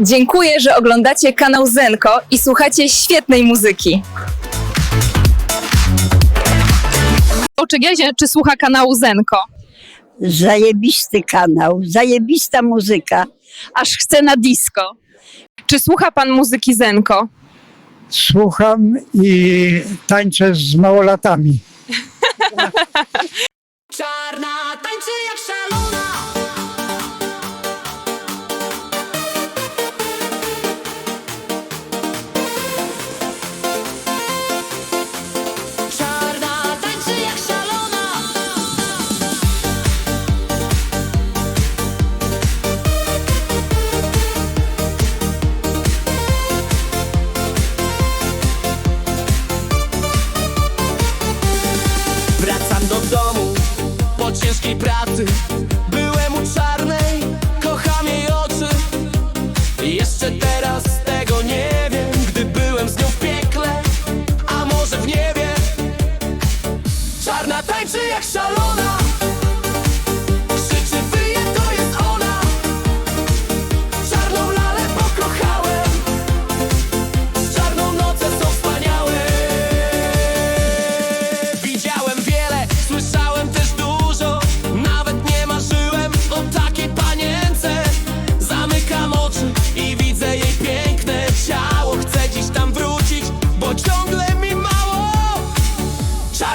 Dziękuję, że oglądacie kanał Zenko i słuchacie świetnej muzyki. Czy Giezie, czy słucha kanału Zenko? Zajebisty kanał, zajebista muzyka. Aż chce na disco. Czy słucha pan muzyki Zenko? Słucham i tańczę z małolatami. jak szalona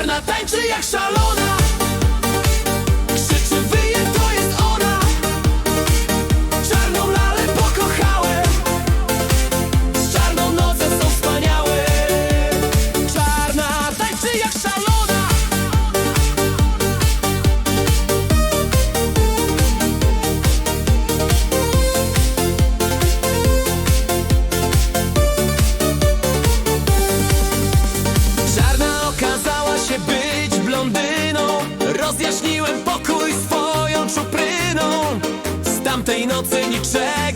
Czarna tańczy jak szalona say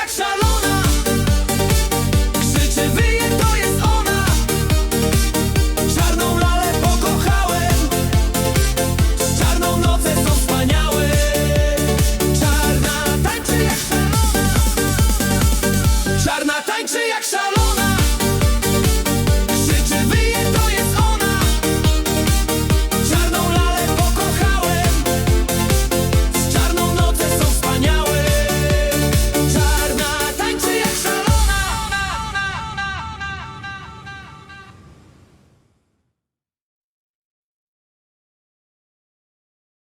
jak szalona. Krzyczy, wyje, to jest ona. Czarną lalę pokochałem. Z czarną nocę są wspaniałe. Czarna tańczy jak szalona. Czarna tańczy jak szalona.